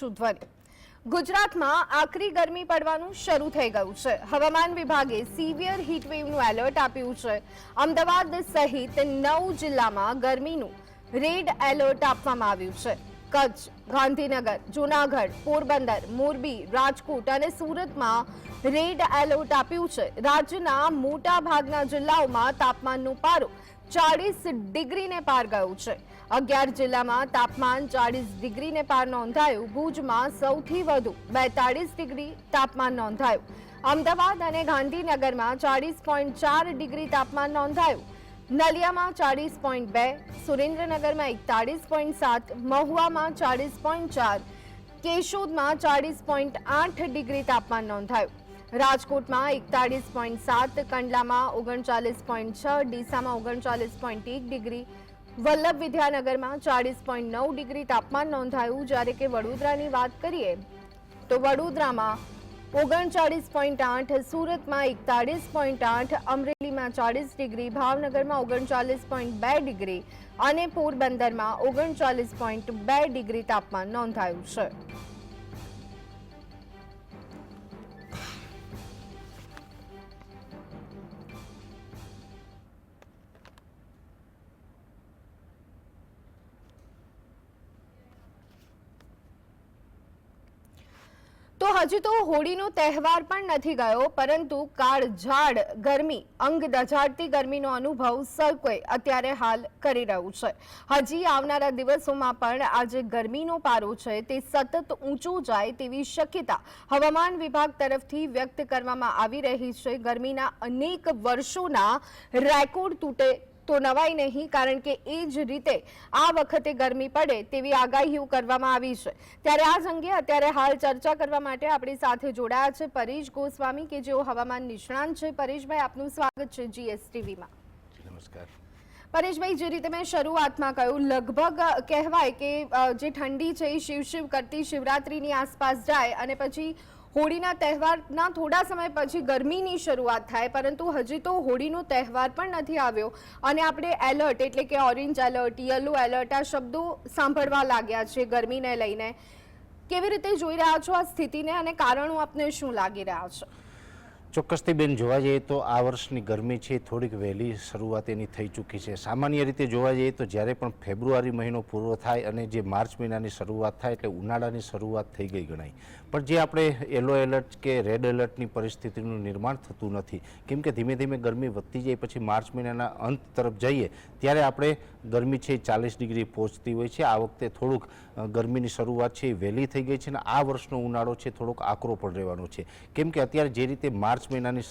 હું ગુજરાતમાં આકરી ગરમી પડવાનું શરૂ થઈ ગયું છે. હવામાન વિભાગે સિવિયર હીટવેવનું એલર્ટ આપ્યું છે. અમદાવાદ સહિત નવ જિલ્લામાં ગરમીનું રેડ એલર્ટ આપવામાં આવ્યું છે. કચ્છ, ગાંધીનગર, જૂનાગઢ, પોરબંદર, મોરબી, રાજકોટ અને સુરતમાં રેડ એલર્ટ આપ્યું છે. રાજ્યના મોટા ભાગના જિલ્લાઓમાં તાપમાનનો પારો ચાળીસ ડિગ્રીને પાર ગયું છે. અગિયાર જિલ્લામાં તાપમાન ચાળીસ ડિગ્રીને પાર નોંધાયું. ભુજમાં સૌથી વધુ બેતાળીસ ડિગ્રી તાપમાન નોંધાયું. અમદાવાદ અને ગાંધીનગરમાં ચાળીસ પોઈન્ટ ચાર ડિગ્રી તાપમાન નોંધાયું. નલિયામાં ચાળીસ પોઈન્ટ બે, સુરેન્દ્રનગરમાં એકતાળીસ પોઈન્ટ સાત, મહુવામાં ચાળીસ પોઈન્ટ ચાર, કેશોદમાં ચાળીસ પોઈન્ટ આઠ ડિગ્રી તાપમાન નોંધાયું. રાજકોટમાં એકતાળીસ પોઈન્ટ સાત, કંડલામાં ઓગણચાલીસ પોઈન્ટ છ, ડીસામાં ઓગણચાલીસ પોઈન્ટ એક ડિગ્રી વલ્લભ વિદ્યાનગરમાં ચાળીસ પોઈન્ટ નવ ડિગ્રી તાપમાન નોંધાયું. જ્યારે કે વડોદરાની વાત કરીએ, તો વડોદરામાં ઓગણચાળીસ પોઈન્ટ આઠ, સુરતમાં એકતાળીસ પોઈન્ટ આઠ, અમરેલીમાં ચાળીસ ડિગ્રી, ભાવનગરમાં ઓગણચાલીસ પોઈન્ટ બે ડિગ્રી અને પોરબંદરમાં ઓગણચાલીસ પોઈન્ટ બે ડિગ્રી તાપમાન નોંધાયું છે. તો હજુ તો હોળીનો તહેવાર પણ નથી ગયો, પરંતુ કાળઝાળ ગરમી, અંગ દઝાડતી ગરમીનો અનુભવ સૌ કોઈ અત્યારે હાલ કરી રહ્યું છે. હજી આવનારા દિવસોમાં પણ આ જે ગરમીનો પારો છે તે સતત ઊંચો જાય તેવી શક્યતા હવામાન વિભાગ તરફથી વ્યક્ત કરવામાં આવી રહી છે. ગરમીના અનેક વર્ષોના રેકોર્ડ તૂટે તો નવાઈ નહીં કારણ કે એ જ રીતે આ વખતે ગરમી પડે તેવી આગાહીઓ કરવામાં આવી છે. ત્યારે આ અંગે અત્યારે હાલ ચર્ચા કરવા માટે આપણી સાથે જોડાયા છે પરેશ ગોસ્વામી કે જેઓ હવામાન નિષ્ણાંત છે. પરેશભાઈ આપનું સ્વાગત છે જીએસટીવીમાં. નમસ્કાર. પરેશભાઈ જે રીતે મેં શરૂઆતમાં કહ્યું લગભગ કહેવાય કે જે ઠંડી છે એ શિવ શિવ કરતી શિવરાત્રીની આસપાસ જાય અને પછી હોળીના તહેવારના થોડા સમય પછી ગરમીની શરૂઆત થાય, પરંતુ હજી તો હોળીનો તહેવાર પણ નથી આવ્યો. અને આપણે એલર્ટ એટલે કે ઓરેન્જ એલર્ટ યલો એલર્ટ આ શબ્દો સાંભળવા લાગ્યા છે ગરમીને લઈને. કેવી રીતે જોઈ રહ્યા છો આ સ્થિતિને અને કારણો આપને શું લાગી રહ્યા છે? ચોક્કસથી બેન, જોવા જઈએ તો આ વર્ષની ગરમી છે, થોડીક વહેલી શરૂઆત એની થઈ ચૂકી છે. સામાન્ય રીતે જોવા જઈએ તો જ્યારે પણ ફેબ્રુઆરી મહિનો પૂરો થાય અને જે માર્ચ મહિનાની શરૂઆત થાય એટલે ઉનાળાની શરૂઆત થઈ ગઈ ગણાય. પણ જે આપણે યલો એલર્ટ કે રેડ એલર્ટની પરિસ્થિતિનું નિર્માણ થતું નથી, કેમ કે ધીમે ધીમે ગરમી વધતી જાય પછી માર્ચ મહિનાના અંત તરફ જઈએ, ત્યારે આપણે ગરમી છે ચાલીસ ડિગ્રી પહોંચતી હોય છે. આ વખતે થોડુંક ગરમીની શરૂઆત છે એ વહેલી થઈ ગઈ છે અને આ વર્ષનો ઉનાળો છે થોડોક આકરો પણ રહેવાનો છે. કેમ કે અત્યારે જે રીતે માર્ચ મહિનાની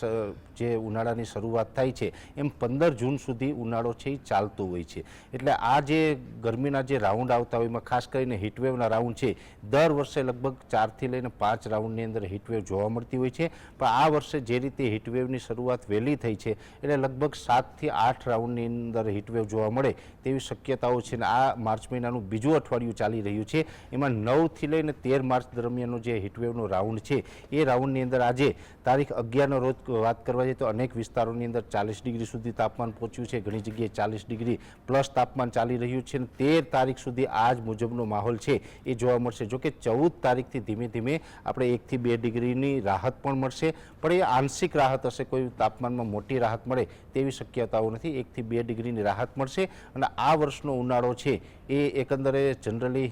જે ઉનાળાની શરૂઆત થાય છે, એમ પંદર જૂન સુધી ઉનાળો છે એ ચાલતો હોય છે. એટલે આ જે ગરમીના જે રાઉન્ડ આવતા હોય, એમાં ખાસ કરીને હીટવેવના રાઉન્ડ છે, દર વર્ષે લગભગ ચારથી લઈને પાંચ રાઉન્ડની અંદર હીટવેવ જોવા મળતી હોય છે. પણ આ વર્ષે જે રીતે હીટવેવની શરૂઆત વહેલી થઈ છે, એટલે લગભગ સાતથી આઠ રાઉન્ડની અંદર હીટવેવ જોવા મળે તેવી શક્યતાઓ છે. અને આ માર્ચ મહિનાનું બીજું અઠવાડિયું ચાલી રહ્યું છે. એમાં નવથી લઈને તેર માર્ચ દરમિયાનનો જે હીટવેવનો રાઉન્ડ છે, એ રાઉન્ડની અંદર આજે તારીખ અગિયારનો રોજ વાત કરવા જઈએ તો અનેક વિસ્તારોની અંદર ચાલીસ ડિગ્રી સુધી તાપમાન પહોંચ્યું છે. ઘણી જગ્યાએ ચાલીસ ડિગ્રી પ્લસ તાપમાન ચાલી રહ્યું છે અને તેર તારીખ સુધી આ જ મુજબનો માહોલ છે એ જોવા મળશે. જોકે ચૌદ તારીખથી ધીમે ધીમે આપણે એકથી બે ડિગ્રીની રાહત પણ મળશે. પણ એ આંશિક રાહત હશે, કોઈ તાપમાનમાં મોટી રાહત મળે તેવી શક્યતાઓ નથી. એકથી બે ડિગ્રીની રાહત મળશે અને આ વર્ષનો ઉનાળો છે એ એકંદરે જનરલી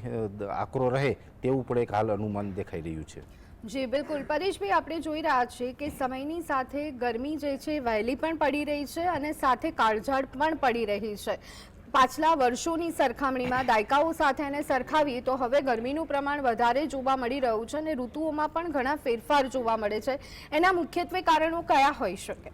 આકરો રહે તેવું પણ એક હાલ અનુમાન દેખાઈ રહ્યું છે. જી, બિલકુલ. પરેશભાઈ આપણે જોઈ રહ્યા છીએ કે સમયની સાથે ગરમી જે છે, વહેલી પણ પડી રહી છે અને સાથે કાળઝાળ પણ પડી રહી છે. પાછલા વર્ષોની સરખામણીમાં દાયકાઓ સાથે એને સરખાવીએ તો હવે ગરમીનું પ્રમાણ વધારે જોવા મળી રહ્યું છે અને ઋતુઓમાં પણ ઘણા ફેરફાર જોવા મળે છે. એના મુખ્યત્વે કારણો કયા હોઈ શકે?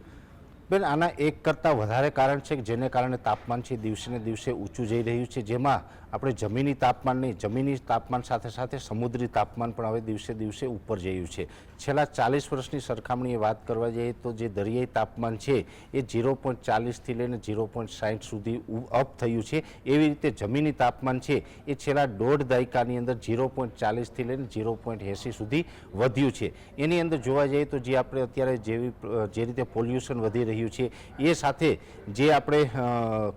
બેન, આના એક કરતાં વધારે કારણ છે જેને કારણે તાપમાન છે દિવસે ને દિવસે ઊંચું જઈ રહ્યું છે, જેમાં આપણે જમીની નહીં, જમીની તાપમાન સાથે સાથે સમુદ્રી તાપમાન પણ હવે દિવસે દિવસે ઉપર જયું છે. છેલ્લા ચાલીસ વર્ષની સરખામણીએ વાત કરવા જઈએ તો જે દરિયાઈ તાપમાન છે, એ ઝીરો પોઈન્ટ ચાલીસથી લઈને ઝીરો પોઈન્ટ સાઠ સુધી અપ થયું છે. એવી રીતે જમીની તાપમાન છે, એ છેલ્લા દોઢ દાયકાની અંદર ઝીરો પોઈન્ટ ચાલીસથી લઈને ઝીરો પોઈન્ટ એંસી સુધી વધ્યું છે. એની અંદર જોવા જઈએ તો જે આપણે અત્યારે જેવી, જે રીતે પોલ્યુશન વધી રહ્યું છે, એ સાથે જે આપણે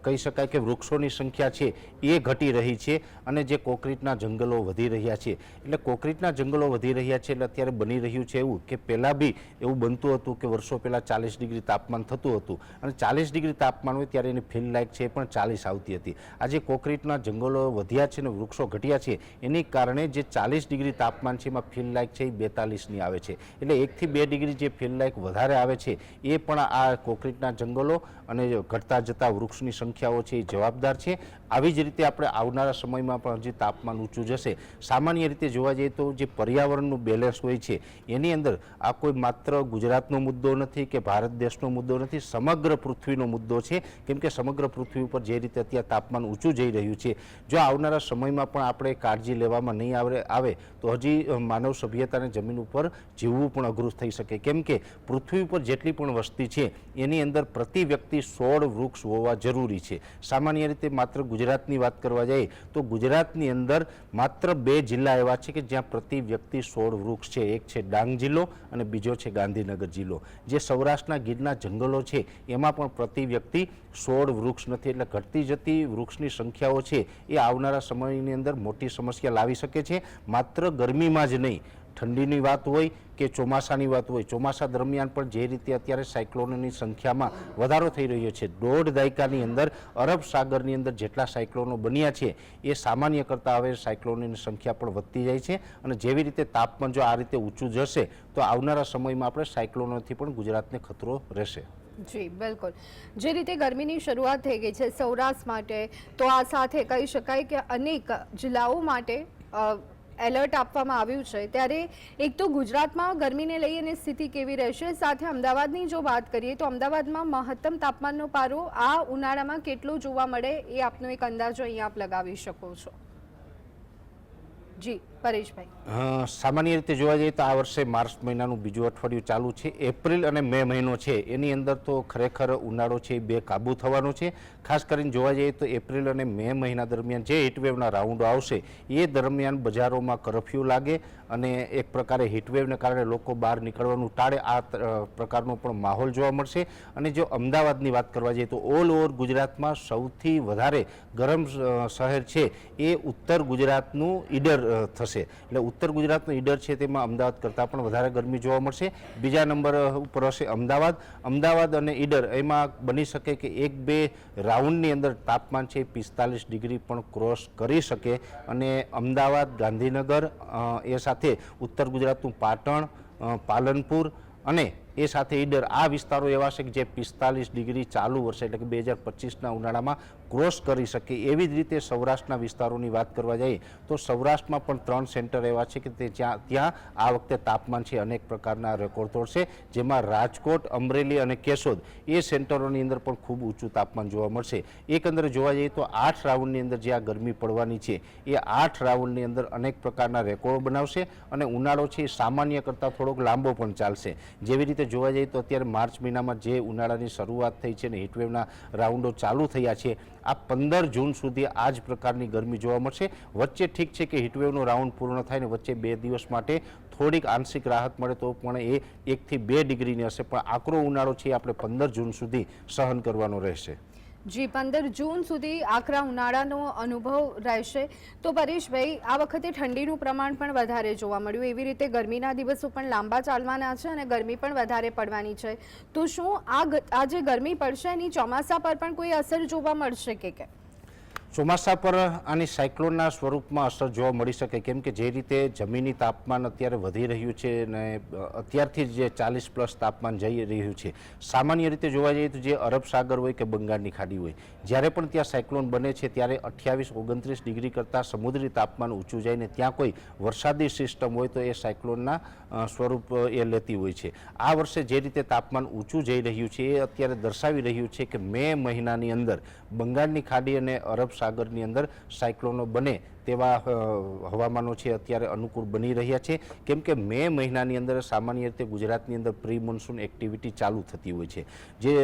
કહી શકાય કે વૃક્ષોની સંખ્યા છે, એ ઘટી રહી રહી છે અને જે કોંક્રીટના જંગલો વધી રહ્યા છે. એટલે કોંક્રીટના જંગલો વધી રહ્યા છે એટલે અત્યારે બની રહ્યું છે એવું કે પહેલાં બી એવું બનતું હતું કે વર્ષો પહેલાં ચાલીસ ડિગ્રી તાપમાન થતું હતું અને ચાલીસ ડિગ્રી તાપમાન હોય ત્યારે એની ફીલ લાઇક છે એ પણ ચાલીસ આવતી હતી. આજે કોંક્રીટના જંગલો વધ્યા છે અને વૃક્ષો ઘટ્યા છે એની કારણે જે ચાલીસ ડિગ્રી તાપમાન છે એમાં ફીલ લાઇક છે એ બેતાલીસની આવે છે. એટલે એકથી બે ડિગ્રી જે ફીલ લાઇક વધારે આવે છે એ પણ આ કોંક્રીટના જંગલો અને ઘટતા જતા વૃક્ષની સંખ્યાઓ છે એ જવાબદાર છે. આવી જ રીતે આપણે આવનારા સમયમાં પણ હજી તાપમાન ઊંચું જશે. સામાન્ય રીતે જોવા જઈએ તો જે પર્યાવરણનું બેલેન્સ હોય છે, એની અંદર આ કોઈ માત્ર ગુજરાતનો મુદ્દો નથી કે ભારત દેશનો મુદ્દો નથી, સમગ્ર પૃથ્વીનો મુદ્દો છે. કેમ કે સમગ્ર પૃથ્વી ઉપર જે રીતે અત્યારે તાપમાન ઊંચું જઈ રહ્યું છે, જો આવનારા સમયમાં પણ આપણે કાળજી લેવામાં નહીં આવે આવે, તો હજી માનવ સભ્યતાને જમીન ઉપર જીવવું પણ અઘરું થઈ શકે. કેમ કે પૃથ્વી ઉપર જેટલી પણ વસ્તી છે, એની અંદર પ્રતિ વ્યક્તિ સોળ વૃક્ષ હોવા જરૂરી છે. સામાન્ય રીતે માત્ર ગુજરાતની વાત કરવા જઈએ, તો ગુજરાતની અંદર માત્ર બે જિલ્લા એવા છે કે જ્યાં પ્રતિ વ્યક્તિ સોળ વૃક્ષ છે. એક છે ડાંગ જિલ્લો અને બીજો છે ગાંધીનગર જિલ્લો. જે સૌરાષ્ટ્રના ગીરના જંગલો છે, એમાં પણ પ્રતિ વ્યક્તિ સોળ વૃક્ષ નથી. એટલે ઘટતી જતી વૃક્ષની સંખ્યાઓ છે, એ આવનારા સમયની અંદર મોટી સમસ્યા લાવી શકે છે. માત્ર ગરમીમાં જ નહીં ઠંડીની વાત હોય કે ચોમાસાની વાત હોય, ચોમાસા દરમિયાન પણ જે રીતે અત્યારે સાયક્લોનોની સંખ્યામાં વધારો થઈ રહ્યો છે, દોઢ દાયકાની અંદર અરબ સાગરની અંદર જેટલા સાયક્લોનો બન્યા છે, એ સામાન્ય કરતાં હવે સાયક્લોનની સંખ્યા પણ વધતી જાય છે અને જેવી રીતે તાપમાન જો આ રીતે ઊંચું જશે, તો આવનારા સમયમાં આપણે સાયક્લોનોથી પણ ગુજરાતને ખતરો રહેશે. જી, બિલકુલ. જે રીતે ગરમીની શરૂઆત થઈ ગઈ છે સૌરાષ્ટ્ર માટે, તો આ સાથે કહી શકાય કે અનેક જિલ્લાઓ માટે એલર્ટ આપવામાં આવ્યું છે. ત્યારે એક તો ગુજરાતમાં ગરમીને લઈ અને સ્થિતિ કેવી રહેશે? સાથે અમદાવાદની જો વાત કરીએ તો અમદાવાદમાં મહત્તમ તાપમાનનો પારો આ ઉનાળામાં કેટલો જોવા મળે એ આપનો એક અંદાજો અહીંયા આપ લગાવી શકો છો. જી. પરેશભાઈ. સામાન્ય રીતે જોવા જઈએ તો આ વર્ષે માર્ચ મહિનાનું બીજું અઠવાડિયું ચાલુ છે. એપ્રિલ અને મે મહિનો છે. એની અંદર તો ખરેખર ઉનાળો છે એ બે કાબુ થવાનો છે. ખાસ કરીને જોવા જઈએ તો એપ્રિલ અને મે મહિના દરમિયાન જે હીટવેવના રાઉન્ડો આવશે એ દરમિયાન બજારોમાં કરફ્યુ લાગે અને એક પ્રકારે હીટવેવને કારણે લોકો બહાર નીકળવાનું ટાળે. આ પ્રકારનો પણ માહોલ જોવા મળશે. અને જો અમદાવાદની વાત કરવા જઈએ તો ઓલ ઓવર ગુજરાતમાં સૌથી વધારે ગરમ શહેર છે એ ઉત્તર ગુજરાતનું ઈડર અ, થશે એટલે ઉત્તર ગુજરાતનું ઈડર છે તેમાં અમદાવાદ કરતાં પણ વધારે ગરમી જોવા મળશે. બીજા નંબર ઉપર હશે અમદાવાદ. અમદાવાદ અને ઈડર એમાં બની શકે કે એક બે રાઉન્ડની અંદર તાપમાન છે પિસ્તાલીસ ડિગ્રી પણ ક્રોસ કરી શકે. અને અમદાવાદ, ગાંધીનગર એ સાથે ઉત્તર ગુજરાતનું પાટણ પાલનપુર અને એ સાથે ઈડર આ વિસ્તારો એવા છે કે જે પિસ્તાલીસ ડિગ્રી ચાલુ વર્ષે એટલે કે બે હજાર પચીસના ઉનાળામાં ક્રોસ કરી શકે એવી જ રીતે સૌરાષ્ટ્રના વિસ્તારોની વાત કરવા જઈએ તો સૌરાષ્ટ્રમાં પણ ત્રણ સેન્ટર એવા છે કે તે જ્યાં ત્યાં આ વખતે તાપમાન છે અનેક પ્રકારના રેકોર્ડ તોડશે, જેમાં રાજકોટ, અમરેલી અને કેશોદ એ સેન્ટરોની અંદર પણ ખૂબ ઊંચું તાપમાન જોવા મળશે. એકંદરે જોવા જઈએ તો આઠ રાઉન્ડની અંદર જે આ ગરમી પડવાની છે, એ આઠ રાઉન્ડની અંદર અનેક પ્રકારના રેકોર્ડ બનાવશે અને ઉનાળો છે એ સામાન્ય કરતાં થોડોક લાંબો પણ ચાલશે. જેવી રીતે જોવા જઈએ તો અત્યારે માર્ચ મહિનામાં જે ઉનાળાની શરૂઆત થઈ છે ને હીટવેવના રાઉન્ડો ચાલુ થયા છે આ પંદર જૂન સુધી આ જ પ્રકારની ગરમી જોવા મળશે. વચ્ચે ઠીક છે કે હીટવેવનો રાઉન્ડ પૂર્ણ થાય ને વચ્ચે બે દિવસ માટે થોડીક આંશિક રાહત મળે તો પણ એ એકથી બે ડિગ્રીની હશે પણ આકરો ઉનાળો છે આપણે પંદર જૂન સુધી સહન કરવાનો રહેશે. જી, પંદર જૂન સુધી આકરા ઉનાળાનો અનુભવ રહેશે. તો પરેશભાઈ, આ વખતે ઠંડીનું પ્રમાણ પણ વધારે જોવા મળ્યું. એવી રીતે ગરમીના દિવસો પણ લાંબા ચાલવાના છે અને ગરમી પણ વધારે પડવાની છે. તો શું આ આ જે ગરમી પડશે એની ચોમાસા પર પણ કોઈ અસર જોવા મળશે કે કે ચોમાસા પર આની સાયક્લોનના સ્વરૂપમાં અસર જોવા મળી શકે, કેમ કે જે રીતે જમીની તાપમાન અત્યારે વધી રહ્યું છે અને અત્યારથી જ ચાલીસ પ્લસ તાપમાન જઈ રહ્યું છે. સામાન્ય રીતે જોવા જઈએ તો જે અરબ સાગર હોય કે બંગાળની ખાડી હોય, જ્યારે પણ ત્યાં સાયક્લોન બને છે, ત્યારે અઠ્યાવીસ ઓગણત્રીસ ડિગ્રી કરતાં સમુદ્રી તાપમાન ઊંચું જાય ત્યાં કોઈ વરસાદી સિસ્ટમ હોય તો એ સાયક્લોનના સ્વરૂપ એ લેતી હોય છે. આ વર્ષે જે રીતે તાપમાન ઊંચું જઈ રહ્યું છે, એ અત્યારે દર્શાવી રહ્યું છે કે મે મહિનાની અંદર બંગાળની ખાડી અને અરબ સાગરની અંદર સાયક્લોનો બને તેવા હવામાનો છે અત્યારે અનુકૂળ બની રહ્યા છે. કેમ કે મે મહિનાની અંદર સામાન્ય રીતે ગુજરાતની અંદર પ્રી મોન્સૂન એક્ટિવિટી ચાલુ થતી હોય છે. જે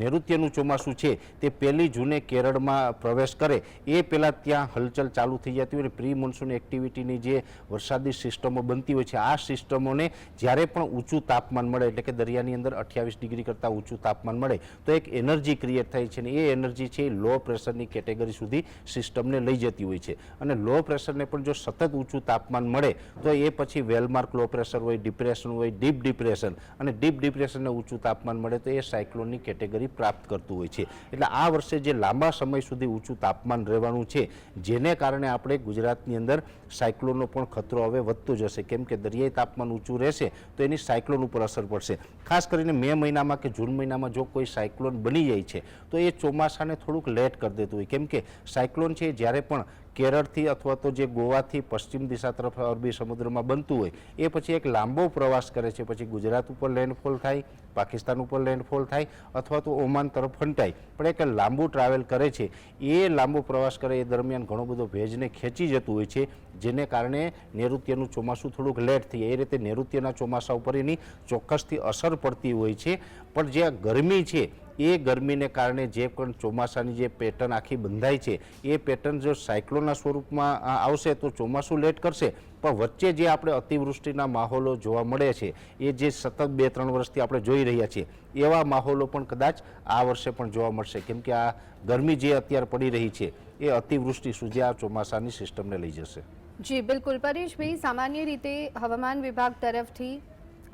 નૈઋત્યનું ચોમાસું છે તે પહેલી જૂને કેરળમાં પ્રવેશ કરે એ પહેલાં ત્યાં હલચલ ચાલુ થઈ જતી હોય પ્રી મોન્સૂન એક્ટિવિટીની જે વરસાદી સિસ્ટમો બનતી હોય છે, આ સિસ્ટમોને જ્યારે પણ ઊંચું તાપમાન મળે, એટલે કે દરિયાની અંદર અઠ્યાવીસ ડિગ્રી કરતાં ઊંચું તાપમાન મળે, તો એક એનર્જી ક્રિએટ થાય છે અને એ એનર્જી છે એ લો પ્રેશરની કેટેગરી સુધી સિસ્ટમને લઈ જતી હોય છે. અને લો પ્રેશરને પણ જો સતત ઊંચું તાપમાન મળે, તો એ પછી વેલમાર્ક લો પ્રેશર હોય ડિપ્રેશન હોય ડીપ ડિપ્રેશન અને ડીપ ડિપ્રેશનને ઊંચું તાપમાન મળે, તો એ સાયક્લોનની કેટેગરી પ્રાપ્ત કરતું હોય છે. એટલે આ વર્ષે જે લાંબા સમય સુધી ઊંચું તાપમાન રહેવાનું છે, જેને કારણે આપણે ગુજરાતની અંદર સાયક્લોનનો પણ ખતરો હવે વધતો જશે. કેમ કે દરિયાઈ તાપમાન ઊંચું રહેશે, તો એની સાયક્લોન ઉપર અસર પડશે. ખાસ કરીને મે મહિનામાં કે જૂન મહિનામાં જો કોઈ સાયક્લોન બની જાય છે, તો એ ચોમાસાને થોડુંક લેટ કરી દેતું હોય. કેમ કે સાયક્લોન છે જ્યારે પણ કેરળથી અથવા તો જે ગોવાથી પશ્ચિમ દિશા તરફ અરબી સમુદ્રમાં બનતું હોય, એ પછી એક લાંબો પ્રવાસ કરે છે. પછી ગુજરાત ઉપર લેન્ડફોલ થાય, પાકિસ્તાન ઉપર લેન્ડફોલ થાય અથવા તો ઓમાન તરફ ફંટાય પણ એક લાંબુ ટ્રાવેલ કરે છે. એ લાંબો પ્રવાસ કરે, એ દરમિયાન ઘણો બધો ભેજને ખેંચી જતું હોય છે, જેને કારણે નૈઋત્યનું ચોમાસું થોડુંક લેટ થઈ એ રીતે નૈઋત્યના ચોમાસા ઉપર એની ચોક્કસથી અસર પડતી હોય છે. પણ જે ગરમી છે એ ગરમીને કારણે જે પણ ચોમાસાની જે પેટર્ન આખી બંધાય છે, એ પેટર્ન જો સાયક્લોનના સ્વરૂપમાં આવશે તો ચોમાસું લેટ કરશે. પણ વચ્ચે જે આપણે અતિવૃષ્ટિના માહોલો જોવા મળે છે, એ જે સતત બે ત્રણ વર્ષથી આપણે જોઈ રહ્યા છીએ, એવા માહોલો પણ કદાચ આ વર્ષે પણ જોવા મળશે. કેમ કે આ ગરમી જે અત્યારે પડી રહી છે, એ અતિવૃષ્ટિ સુધી આ ચોમાસાની સિસ્ટમને લઈ જશે. જી, બિલકુલ. પરેશભાઈ, સામાન્ય રીતે હવામાન વિભાગ તરફથી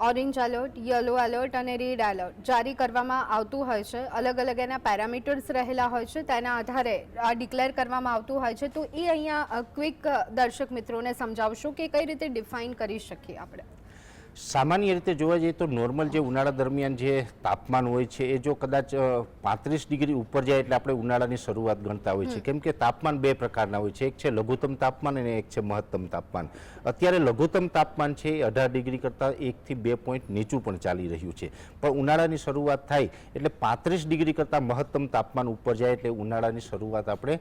ઓરેન્જ એલર્ટ, યલો એલર્ટ અને રેડ એલર્ટ જારી કરવામાં આવતું હોય છે. અલગ અલગ એના પેરામીટર્સ રહેલા હોય છે. તેના આધારે આ ડિક્લેર કરવામાં આવતું હોય છે. તો એ અહીંયા ક્વિક દર્શક મિત્રોને સમજાવશો કે કઈ રીતે ડિફાઇન કરી શકીએ આપણે. સામાન્ય રીતે જોવા જઈએ તો નોર્મલ જે ઉનાળા દરમિયાન જે તાપમાન હોય છે એ જો કદાચ પાંત્રીસ ડિગ્રી ઉપર જાય એટલે આપણે ઉનાળાની શરૂઆત ગણતા હોય છે. કેમ કે તાપમાન બે પ્રકારના હોય છે. એક છે લઘુત્તમ તાપમાન અને એક છે મહત્તમ તાપમાન. અત્યારે લઘુત્તમ તાપમાન છે એ અઢાર ડિગ્રી કરતાં એકથી બે પોઈન્ટ નીચું પણ ચાલી રહ્યું છે. પણ ઉનાળાની શરૂઆત થાય એટલે પાંત્રીસ ડિગ્રી કરતાં મહત્તમ તાપમાન ઉપર જાય એટલે ઉનાળાની શરૂઆત આપણે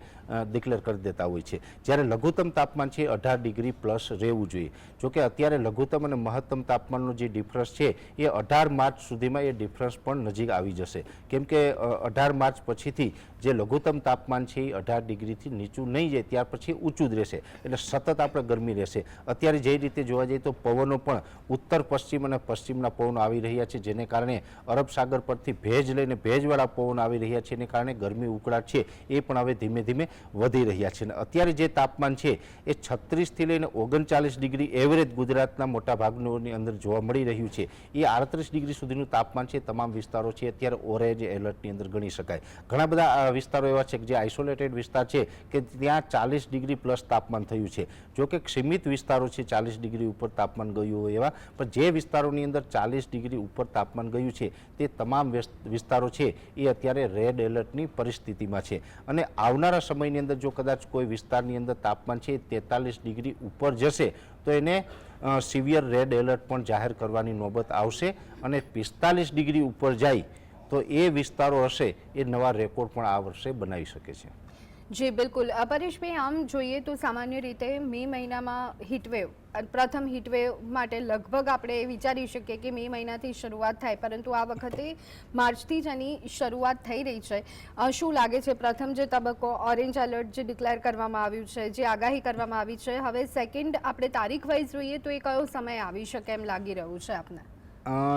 ડિક્લેર કરી દેતા હોય છે. જ્યારે લઘુત્તમ તાપમાન છે અઢાર ડિગ્રી પ્લસ રહેવું જોઈએ. જોકે અત્યારે લઘુત્તમ અને મહત્તમ તાપમાનનો જે ડિફરન્સ છે, એ અઢાર માર્ચ સુધીમાં એ ડિફરન્સ પણ નજીક આવી જશે. કેમ કે અઢાર માર્ચ પછીથી જે લઘુત્તમ તાપમાન છે એ અઢાર ડિગ્રીથી નીચું નહીં જાય, ત્યાર પછી ઊંચું જ રહેશે. એટલે સતત આપણે ગરમી રહેશે. અત્યારે જે રીતે જોવા જઈએ તો પવનો પણ ઉત્તર પશ્ચિમ અને પશ્ચિમના પવનો આવી રહ્યા છે, જેને કારણે અરબ સાગર પરથી ભેજ લઈને ભેજવાળા પવનો આવી રહ્યા છે, એને કારણે ગરમી ઉકળાટ છે, એ પણ હવે ધીમે ધીમે વધી રહ્યા છે. અને અત્યારે જે તાપમાન છે, એ છત્રીસથી લઈને ઓગણચાલીસ ડિગ્રી એવરેજ ગુજરાતના મોટા ભાગની અંદર જોવા મળી રહ્યું છે. એ આડત્રીસ ડિગ્રી સુધીનું તાપમાન છે, તમામ વિસ્તારો છે, અત્યારે ઓરેન્જ એલર્ટની અંદર ગણી શકાય. ઘણા બધા વિસ્તારો એવા છે કે જે આઇસોલેટેડ વિસ્તાર છે કે ત્યાં ચાલીસ ડિગ્રી પ્લસ તાપમાન થયું છે. જો કે સીમિત વિસ્તારો છે, ચાલીસ ડિગ્રી ઉપર તાપમાન ગયું હોય એવા, પણ જે વિસ્તારોની અંદર ચાલીસ ડિગ્રી ઉપર તાપમાન ગયું છે, તે તમામ વિસ્તારો છે, એ અત્યારે રેડ એલર્ટની પરિસ્થિતિમાં છે. અને આવનારા સમયની અંદર જો કદાચ કોઈ વિસ્તારની અંદર તાપમાન છે, તેતાલીસ ડિગ્રી ઉપર જશે, તો એને સિવિયર રેડ એલર્ટ પણ જાહેર કરવાની નોબત આવશે અને પિસ્તાલીસ ડિગ્રી ઉપર જાય તો એ વિસ્તારો હશે એ નવા રેકોર્ડ પણ આ વર્ષે બનાવી શકે છે. જી, બિલકુલ. પરેશભાઈ, આમ જોઈએ તો સામાન્ય રીતે મે મહિનામાં હીટવેવ પ્રથમ હીટવેવ માટે લગભગ આપણે વિચારી શકીએ કે મે મહિનાથી શરૂઆત થાય, પરંતુ આ વખતે માર્ચથી જ એની શરૂઆત થઈ રહી છે. શું લાગે છે? પ્રથમ જે તબક્કો, ઓરેન્જ એલર્ટ જે ડિક્લેર કરવામાં આવ્યું છે, જે આગાહી કરવામાં આવી છે, હવે સેકન્ડ આપણે તારીખ વાઇઝ જોઈએ તો એ કયો સમય આવી શકે એમ લાગી રહ્યું છે આપને?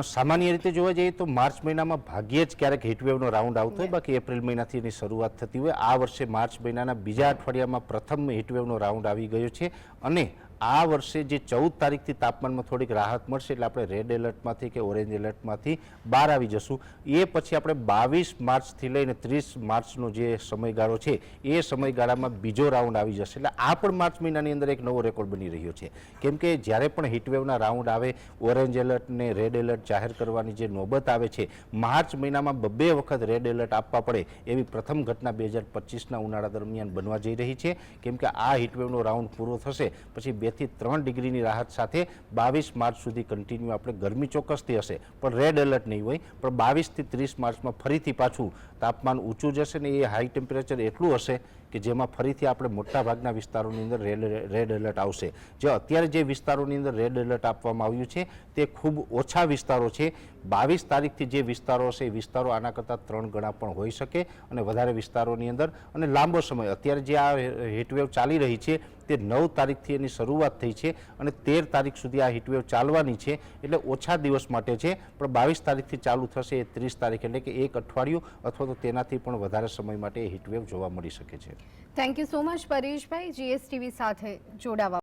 સામાન્ય રીતે જોવા જઈએ તો માર્ચ મહિનામાં ભાગ્યે જ ક્યારેક હીટવેવનો રાઉન્ડ આવતો હોય. બાકી એપ્રિલ મહિનાથી એની શરૂઆત થતી હોય. આ વર્ષે માર્ચ મહિનાના બીજા અઠવાડિયામાં પ્રથમ હીટવેવનો રાઉન્ડ આવી ગયો છે. અને આ વર્ષે જે ચૌદ તારીખથી તાપમાનમાં થોડીક રાહત મળશે, એટલે આપણે રેડ એલર્ટમાંથી કે ઓરેન્જ એલર્ટમાંથી બહાર આવી જશું. એ પછી આપણે બાવીસ માર્ચથી લઈને ત્રીસ માર્ચનો જે સમયગાળો છે, એ સમયગાળામાં બીજો રાઉન્ડ આવી જશે. એટલે આ પણ માર્ચ મહિનાની અંદર એક નવો રેકોર્ડ બની રહ્યો છે. કેમ કે જ્યારે પણ હીટવેવના રાઉન્ડ આવે ઓરેન્જ એલર્ટ ને રેડ એલર્ટ જાહેર કરવાની જે નોબત આવે છે, માર્ચ મહિનામાં બબ્બે વખત રેડ એલર્ટ આપવા પડે એવી પ્રથમ ઘટના બે હજાર પચીસના ઉનાળા દરમિયાન બનવા જઈ રહી છે. કેમ કે આ હીટવેવનો રાઉન્ડ પૂરો થશે, પછી બેથી ત્રણ ડિગ્રીની રાહત સાથે બાવીસ માર્ચ સુધી કન્ટિન્યુ આપણે ગરમી ચોક્કસથી હશે. પણ રેડ એલર્ટ નહીં હોય, પણ બાવીસથી ત્રીસ માર્ચમાં ફરીથી પાછું તાપમાન ઊંચું જશે ને એ હાઈ ટેમ્પરેચર એટલું હશે કે જેમાં ફરીથી આપણે મોટાભાગના વિસ્તારોની અંદર રેડ રેડ એલર્ટ આવશે. જે અત્યારે જે વિસ્તારોની અંદર રેડ એલર્ટ આપવામાં આવ્યું છે, તે ખૂબ ઓછા વિસ્તારો છે. બાવીસ તારીખથી જે વિસ્તારો હશે, એ વિસ્તારો આના કરતાં ત્રણ ગણા પણ હોઈ શકે અને વધારે વિસ્તારોની અંદર. અને લાંબો સમય, અત્યારે જે આ હીટવેવ ચાલી રહી છે, તે નવ તારીખથી એની શરૂઆત થઈ છે અને તેર તારીખ સુધી આ હીટવેવ ચાલવાની છે, એટલે ઓછા દિવસ માટે છે. પણ બાવીસ તારીખથી ચાલુ થશે એ ત્રીસ તારીખ, એટલે કે એક અઠવાડિયું અથવા તો તેનાથી પણ વધારે સમય માટે એ હીટવેવ જોવા મળી શકે છે. થેન્ક યુ સો મચ પરેશભાઈ જીએસટીવી સાથે જોડાવા